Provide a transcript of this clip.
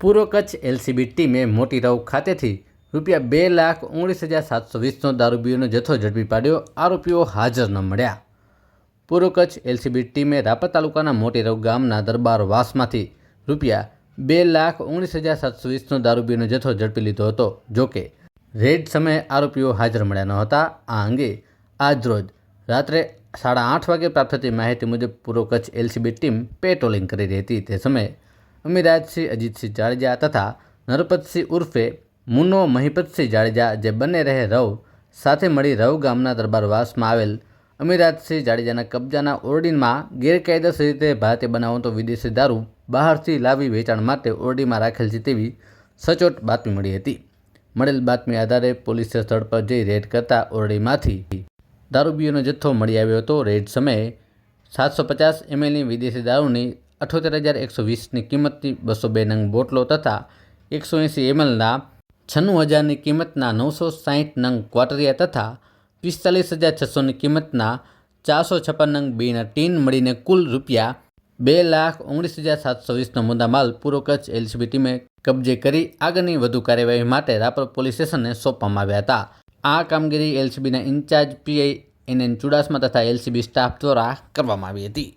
પૂર્વ કચ્છ એલસીબી ટીમે મોટી રાવ ખાતેથી રૂપિયા બે લાખ ઓગણીસ હજાર સાતસો વીસનો દારૂબીઓનો જથ્થો ઝડપી પાડ્યો. આરોપીઓ હાજર ન મળ્યા. પૂર્વ કચ્છ એલસીબી ટીમે રાપર તાલુકાના મોટી રવ ગામના દરબાર વાસમાંથી રૂપિયા બે લાખ ઓગણીસ હજાર સાતસો વીસનો દારૂબીનો જથ્થો ઝડપી લીધો હતો. જોકે, રેડ સમયે આરોપીઓ હાજર મળ્યા ન હતા. આ અંગે આજરોજ રાત્રે સાડા આઠ વાગે પ્રાપ્ત થતી માહિતી મુજબ પૂર્વ કચ્છ એલસીબી ટીમ પેટ્રોલિંગ કરી રહી હતી. તે સમયે અમીરાજસિંહ અજીતસિંહ જાડેજા તથા નરપતસિંહ ઉર્ફે મુનો મહિપતસિંહ જાડેજા જે બંને રહે રવ સાથે મળી રવ ગામના દરબારવાસમાં આવેલ અમીરાજસિંહ જાડેજાના કબજાના ઓરડીમાં ગેરકાયદેસર રીતે ભારતીય બનાવતો વિદેશી દારૂ બહારથી લાવી વેચાણ માટે ઓરડીમાં રાખેલ છે તેવી સચોટ બાતમી મળી હતી. મળેલ બાતમી આધારે પોલીસે સ્થળ પર જઈ રેડ કરતા ઓરડીમાંથી દારૂબીઓનો જથ્થો મળી આવ્યો હતો. રેડ સમયે સાતસો પચાસ એમએલની વિદેશી દારૂની અઠ્યોતેર હજાર એકસો વીસની કિંમતની બસો બે નંગ બોટલો તથા એકસો એંસી એમએલના છન્નું હજારની કિંમતના નવસો સાહીઠ નંગ ક્વાટરિયા તથા પિસ્તાલીસ હજાર છસોની કિંમતના ચારસો છપ્પન નંગ બીના ટીન મળીને કુલ રૂપિયા બે લાખ ઓગણીસ હજાર સાતસો વીસનો મુદ્દામાલ પૂર્વ કચ્છ એલસીબી ટીમે કબજે કરી આગળની વધુ કાર્યવાહી માટે રાપર પોલીસ સ્ટેશનને સોંપવામાં આવ્યા હતા. આ કામગીરી એલસીબીના incharge PI N N Chudasama તથા એલસીબી સ્ટાફ દ્વારા કરવામાં આવી હતી.